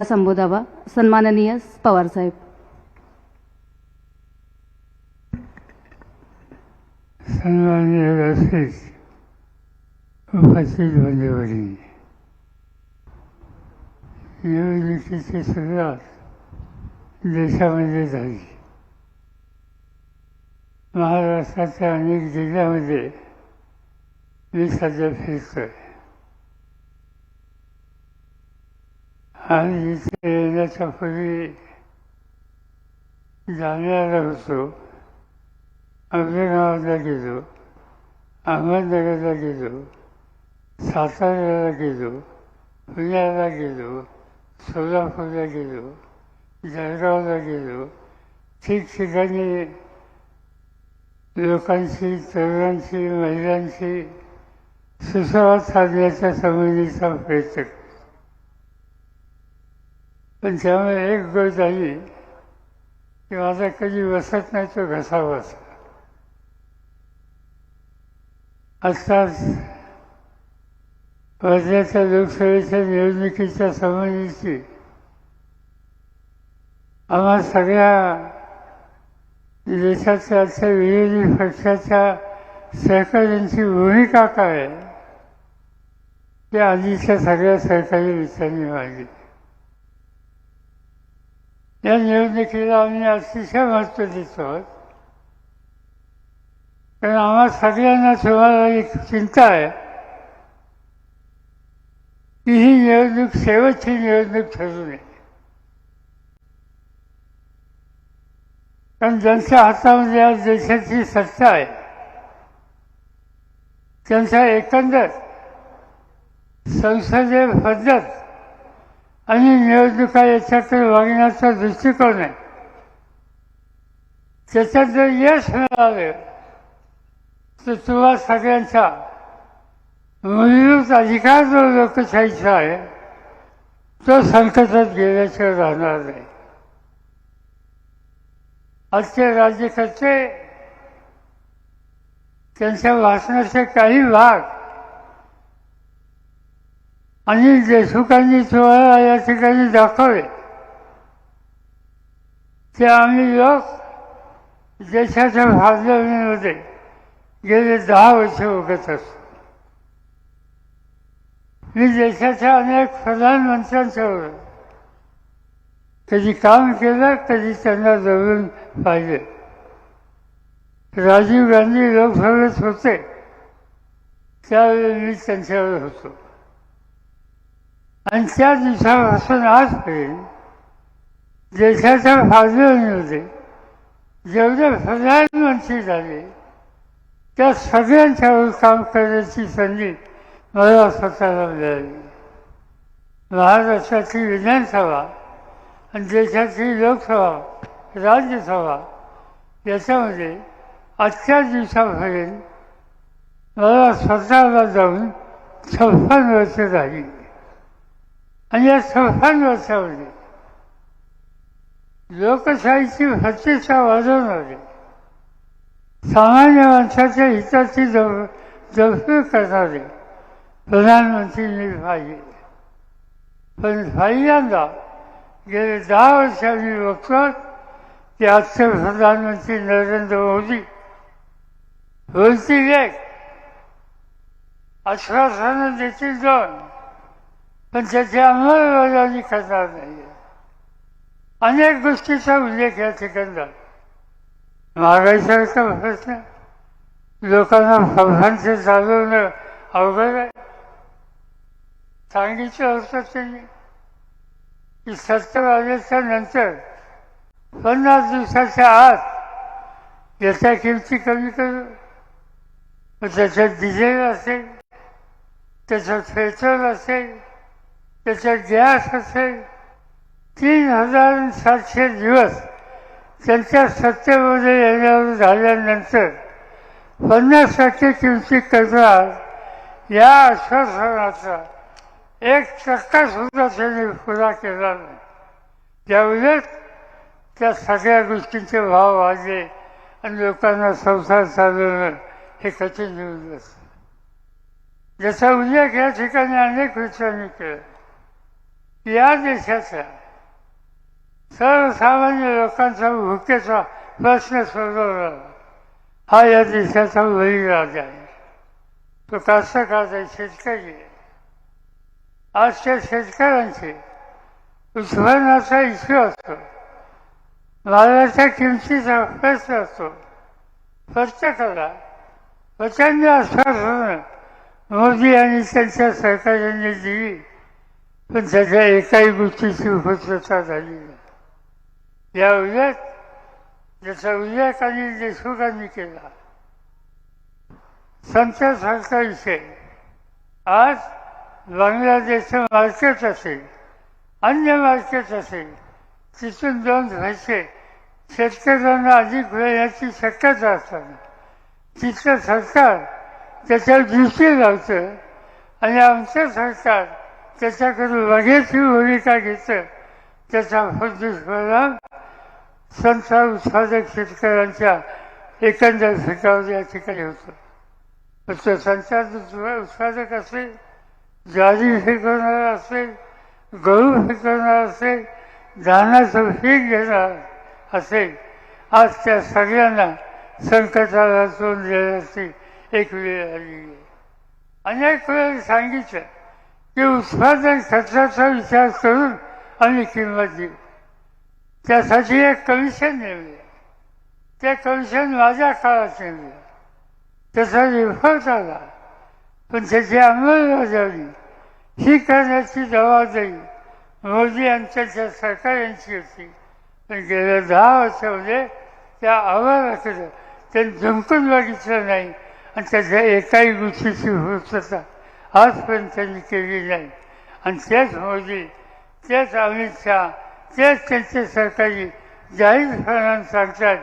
संबोधावा. सन्माननीय पवारसाहेब सन्माननीय व्यासपीठ उपस्थित बंधुवरील निवडणुकीची सुरुवात देशामध्ये झाली. महाराष्ट्राच्या अनेक जिल्ह्यामध्ये मी सध्या फिरतोय आणि इथे येण्याच्या पूर्वी जालन्याला होतो अभिनवाला गेलो अहमदनगरला गेलो साताऱ्याला गेलो पुण्याला गेलो सोलापूरला गेलो जळगावला गेलो. ठिकठिकाणी लोकांशी तरुणांशी महिलांशी सुसंवाद साधण्याच्या संबंधीचा प्रयत्न पण त्यामुळे एक गळ झाली की माझा कधी वसत नाही तो घसा बसला आत्ताच वर्ध्याच्या लोकसभेच्या निवडणुकीच्या संबंधीची आम्हा सगळ्या देशाच्या आजच्या विरोधी पक्षाच्या सहकाऱ्यांची भूमिका काय आहे? ते आधीच्या सगळ्या सहकारी विचारणी मांडली. या निवडणुकीला आम्ही अतिशय महत्त्व देतो आहोत कारण आम्हा सगळ्यांना तुम्हाला एक चिंता आहे की ही निवडणूक शेवटची निवडणूक ठरू नये कारण ज्यांच्या हातामध्ये आज देशाची सत्ता आहे त्यांचा एकंदर संसदीय पद्धत आणि निवडणुका तर वागण्याचा दृष्टिकोन आहे. त्याच्यात जर यश मिळालं तर तुला सगळ्यांचा मूलभूत अधिकार जो लोकशाहीचा आहे तो संकटात गेल्याशिवाय राहणार नाही. आजचे राज्यकर्ते त्यांच्या भाषणाचे काही भाग आणि देशमुखांनी तुम्हाला या ठिकाणी दाखवले ते आम्ही लोक देशाच्या होते. गेले दहा वर्ष बघत असतो. मी देशाच्या अनेक प्रधानमंत्र्यांसोबत कधी काम केलं कधी त्यांना जवळून पाहिजे राजीव गांधी लोकसभेत होते त्यावेळी मी त्यांच्यावर होतो. आणि त्या दिवसापासून आजपर्यंत देशाच्या फाजलीमध्ये जेवढे प्रधानमंत्री झाले त्या सगळ्यांच्यावर काम करण्याची संधी मला स्वतःला मिळाली. महाराष्ट्राची विधानसभा आणि देशाची लोकसभा राज्यसभा याच्यामध्ये आजच्या दिवसापर्यंत मला स्वतःला जाऊन छप्पन वर्ष झाली. आणि या संस्थांवर वर्षामध्ये लोकशाहीची प्रतिष्ठा वाढवणारे सामान्य माणसाच्या हिताची जब जपणूक करणारे प्रधानमंत्रींनी पाहिजे पण पहिल्यांदा गेले दहा वर्षांनी बघतो की आजचे प्रधानमंत्री नरेंद्र मोदी बोलतील एक. आश्वासनं देतील दोन. पण त्याची अंमलबजावणी करणार नाही. अनेक गोष्टीचा उल्लेख या ठिकाणी झाला महागाईसारखा प्रश्न. लोकांना प्रभांचे चालवणं अवघड आहे. सांगितलं होतं त्यांनी. की सत्तर आल्याच्यानंतर पन्नास दिवसाच्या आत याच्या किमती कमी करू. त्याच्यात डिझेल असेल त्याच्यात पेट्रोल असेल त्याचा गॅस असेल तीन हजार सातशे दिवस त्यांच्या सत्तेमध्ये येण्यावर झाल्यानंतर पन्नास टक्के किमती करणार या आश्वासनाचा एक टक्का सुद्धा त्यांनी पुरा केला नाही. त्याउलट त्या सगळ्या गोष्टींचे भाव वाढले आणि लोकांना संसार चालवणं हे कठीण होऊन बसलं. ज्याचा उल्लेख या ठिकाणी अनेक विचारांनी केला. या देशाचा सर्वसामान्य लोकांचा भुकेचा प्रश्न सोडवला. हा या देशाचा बळीराजा आहे. तो कास्तकार शेतकरी आहे. आजच्या शेतकऱ्यांचे उत्पन्नाचा इश्यू असतो. मालाच्या किमतीचा प्रश्न असतो. प्रत्येकाला प्रचंड आश्वासनं मोदी आणि त्यांच्या सरकारने दिली. पण त्याच्या एकाही गोष्टीची उपस्थितता झाली नाही. या उल्लेख ज्याचा उल्लेख आणि देशमुखांनी केला संतासारखा विषय. आज बांगलादेशचं मार्केट असेल अन्य मार्केट असेल तिथून दोन पैसे शेतकऱ्यांना अधिक मिळण्याची शक्यता असताना तिथलं सरकार त्याच्यावर दृष्टी लावतं आणि आमचं सरकार त्याच्याकडे लगेच भूमिका घेतं त्याचा दुष्परिणाम संसार उत्पादक शेतकऱ्यांच्या एकंदर फिटावर या ठिकाणी होतो. तो संसार उत्पादक असेल ज्वारी पिकवणारा असेल गहू पिकवणारा असेल धानाचं पीक घेणार असेल आज त्या सगळ्यांना संकटाला तोंड देण्याची एक वेळ आली. आहे अनेक वेळ सांगितलं. ते उत्पादन खर्चाचा विचार करून आम्ही किंमत देऊ त्यासाठी एक कमिशन नेमले ते कमिशन माझ्या काळात नेमले त्याचा रिपोर्ट आला पण त्याची अंमलबजावणी ही करण्याची जबाबदारी मोदी यांच्या सरकार सरकारांची होती पण गेल्या दहा वर्षामध्ये त्या आव्हानाकडं त्यांनी झुंकून बघितलं नाही आणि त्याच्या एकाही गोष्टीची पूर्तता आजपर्यंत त्यांनी केली नाही आणि तेच मोदी तेच अमित शहा तेच त्यांचे सरकारी जाहीरपणाने सांगतात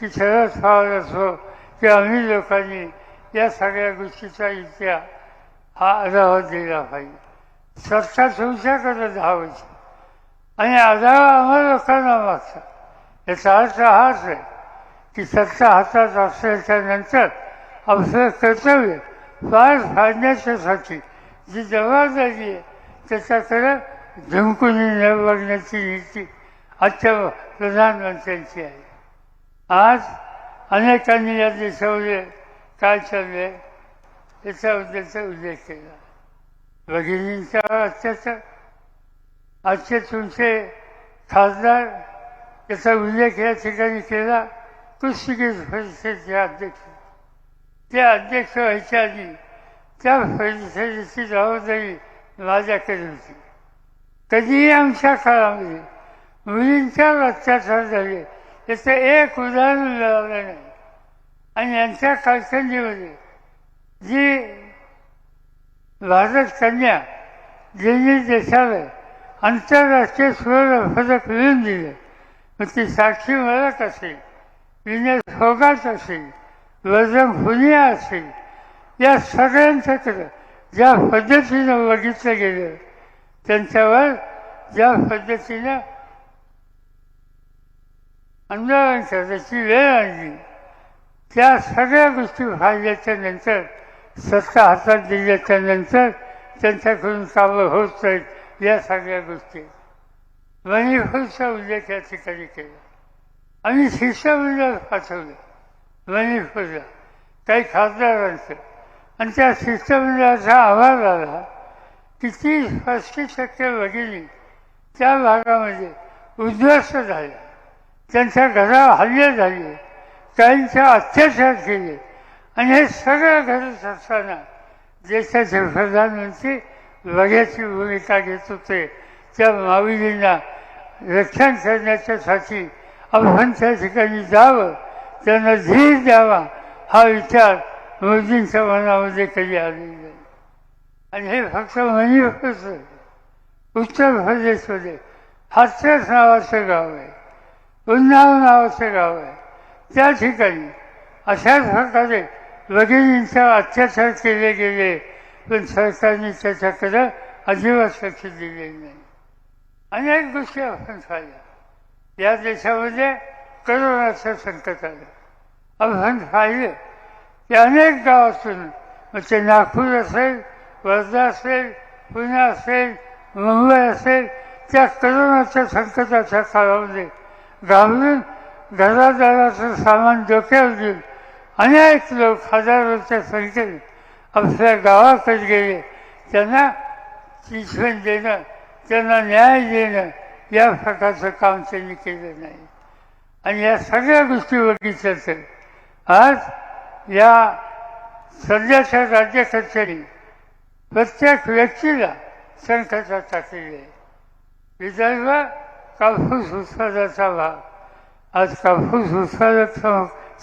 की शरद पवार असो की आम्ही लोकांनी या सगळ्या गोष्टीचा इतिहास हा आढावा दिला पाहिजे सत्ता तुमच्याकडे धावायची आणि आढावा आम्हाला लोकांना मागचा याचा अर्थ हाच आहे की सत्ता हातात असल्याच्या नंतर आपलं कर्तव्य पार पाडण्याच्यासाठी जी जबाबदारी आहे त्याच्याकडे झुंकून न बघण्याची नीती आजच्या प्रधानमंत्र्यांची आहे. आज अनेकांनी या देशामध्ये काय चाललंय याच्याबद्दलचा उल्लेख केला. भगिनींचा अत्याचार. आजचे तुमचे खासदार याचा उल्लेख या ठिकाणी केला. कुस्तिगीर परिषदेचे अध्यक्ष. ते अध्यक्ष व्हायच्या आधी त्या परिषदेची जबाबदारी माझ्याकडे होती कधीही आमच्या काळामध्ये मुलींच्यावर अत्याचार झाले याचं एक उदाहरण मिळालं नाही. आणि यांच्या कारकिर्दीमध्ये जी भारत कन्या ज्यांनी देशाला आंतरराष्ट्रीय सुवर्ण पदक मिळून दिलं मग ती साक्षी मलक असेल विनय फोगाट असेल वजन फुनिया असेल. या सगळ्यांच्याकडं ज्या पद्धतीनं बघितलं गेलं त्यांच्यावर ज्या पद्धतीनं आंदोलन त्याची वेळ आणली त्या सगळ्या गोष्टी पाहिल्याच्या नंतर सत्ता हातात दिल्याच्या नंतर त्यांच्याकडून कामं होत नाहीत या सगळ्या गोष्टी. मणिपूरचा उल्लेख या ठिकाणी केला. आणि शिष्यमंडळ पाठवलं. मणिपूरला काही खासदारांचं आणि त्या शिष्टमंडळाचा आभार आला किती तीस पस्तीस टक्के भगिनी त्या भागामध्ये उद्ध्वस्त झाल्या त्यांच्या घरा हल्ले झाले। काहींच्या अत्याचार केले आणि हे सगळं घडत असताना देशाचे प्रधानमंत्री बघ्याची भूमिका घेत होते त्या माऊलींना रक्षण करण्याच्यासाठी आपण त्या ठिकाणी जावं त्यांना धीर द्यावा. हा विचार मोदींच्या मनामध्ये कधी आलेला नाही. आणि हे फक्त मणिपूरच उत्तर प्रदेशमध्ये हाथरस नावाचं गाव आहे उन्नाव नावाचं गाव आहे. त्या ठिकाणी अशाच प्रकारे भगिनींचा अत्याचार केले गेले पण सरकारने त्याच्याकडं अजिबात लक्ष दिले नाही. अनेक गोष्टी आपण पाहिल्या. या देशामध्ये करोनाचं संकट आलं. आव्हान पाहिलं ते अनेक गावातून मग ते नागपूर असेल वर्धा असेल पुणे असेल मुंबई असेल त्या करोनाच्या संकटाच्या काळामध्ये घाबरून घरादाराचं सामान डोक्यावर घेऊन अनेक लोक हजारोच्या संख्येने आपल्या गावाकडे गेले. त्यांना शिक्षण देणं त्यांना न्याय देणं या प्रकारचं काम त्यांनी केलं नाही. आणि या सगळ्या गोष्टी बघितल्या असेल आज या सध्याच्या राज्य कचेरी प्रत्येक व्यक्तीला संकटात टाकलेली आहे. विदर्भ कापूस उत्पादनाचा भाग. आज कापूस उत्पादक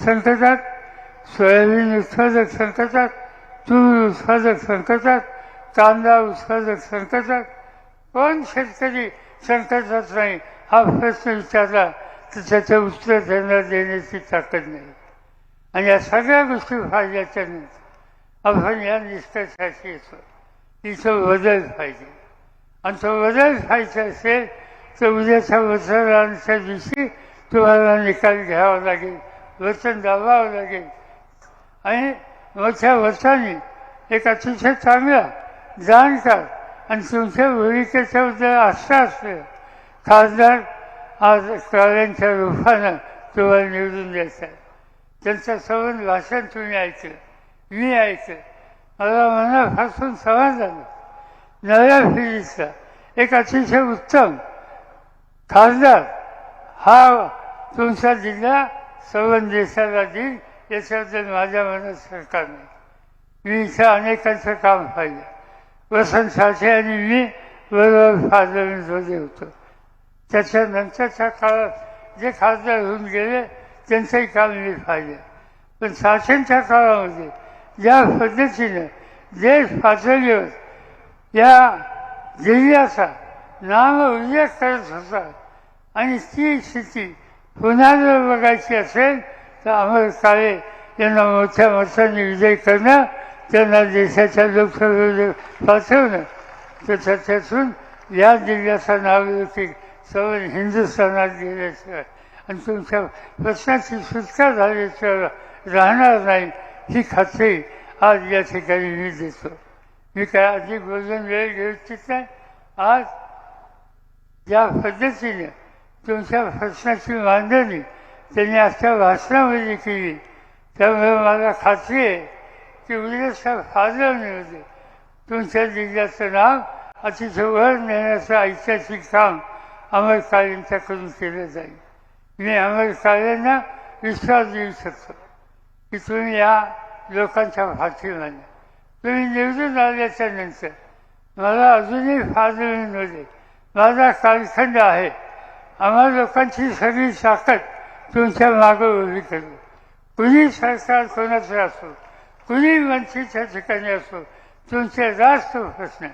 संकटात सोयाबीन उत्पादक संकटात तूर उत्पादक संकटात कांदा उत्पादक संकटात कोण शेतकरी संकटात नाही. हा प्रश्न विचारला तर त्याचं उत्तर त्यांना देण्याची ताकद नाही. आणि या सगळ्या गोष्टी फायद्याच्या नाहीत. आपण या निष्कर्षाशी येतो. तिथं बदल पाहिजे. आणि तो बदल व्हायचा असेल तर उद्याच्या मतदानाच्या दिवशी तुम्हाला निकाल घ्यावा लागेल वचन दाबावं लागेल. आणि मोठ्या वचनाने एक अतिशय चांगला जाणकार आणि तुमच्या भूमिकेच्याबद्दल आस्था असलं खासदार आज कळ्यांच्या रूपानं तुम्हाला निवडून द्यायचं आहे त्यांचं संबंध भाषण तुम्ही ऐकलं मी ऐकलं. मला मनापासून समाज झालं. नव्या फिरीचा एक अतिशय उत्तम खासदार हा तुमचा जिल्हा संबंध देशाला देईल याच्याबद्दल माझ्या मनात सरकार नाही. मी इथं अनेकांचं काम पाहिलं. वसंत साठे आणि मी बरोबर पार्लमेंटमध्ये होतो. त्याच्यानंतरच्या काळात जे खासदार होऊन गेले त्यांचंही काम मी पाहिजे. पण शासनच्या काळामध्ये ज्या पद्धतीनं देश पातळीवर या जिल्ह्याचा नाम उल्लेख करत होता. आणि ती स्थिती पुन्हा जर बघायची असेल तर अमर काळे यांना मोठ्या मताने विजय करणं त्यांना देशाच्या लोकसभेमध्ये पाठवणं तर त्याच्यातून या जिल्ह्याचा नागरिक सर्व हिंदुस्थानात गेल्याशिवाय आणि तुमच्या प्रश्नाची सुटका झाल्याशिवाय राहणार नाही ही खात्री आज या ठिकाणी मी देतो. मी काय अधिक बोलून वेळ घेऊ इच्छित नाही आज ज्या पद्धतीने तुमच्या प्रश्नाची मांडणी त्यांनी आजच्या भाषणामध्ये केली. त्यामुळे मला खात्री आहे की उद्याच्या मिळते. तुमच्या जिल्ह्याचं नाव अतिशय वर नेण्याचं ऐतिहासिक काम अमर काळेंच्याकडून केलं जाईल. मी अमर काळेंना विश्वास देऊ शकतो. की तुम्ही या लोकांच्या पाठीमागे तुम्ही निवडून आल्याच्यानंतर मला अजूनही फादरमध्ये माझा कालखंड आहे. आम्हा लोकांची सगळी ताकद तुमच्या मागं उभी करू. कुणी सरकार कोणाचं असो कुणी मंत्रीच्या ठिकाणी असो तुमचे राष्ट्र प्रश्न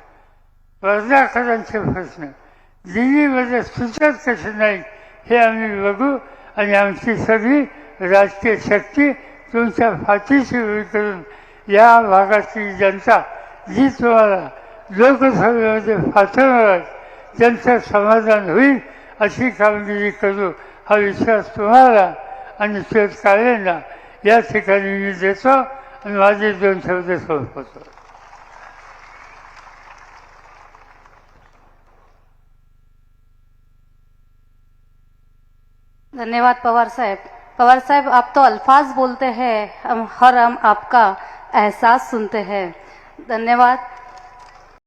वर्धाकरांचे प्रश्न दिल्लीमध्ये सुचत कसे नाही हे आम्ही बघू आणि आमची सगळी राजकीय शक्ती तुमच्या फाटीशी उभी करून या भागातली जनता जी तुम्हाला लोकसभेमध्ये पाठवणार त्यांचं समाधान होईल अशी कामगिरी करू हा विश्वास तुम्हाला आणि शेतकऱ्यांना. या ठिकाणी मी देतो आणि माझे दोन शब्द संपवतो. धन्यवाद पवार साहब. पवार साहब आप तो अल्फाज बोलते हैं हम हर हम आपका एहसास सुनते हैं. धन्यवाद.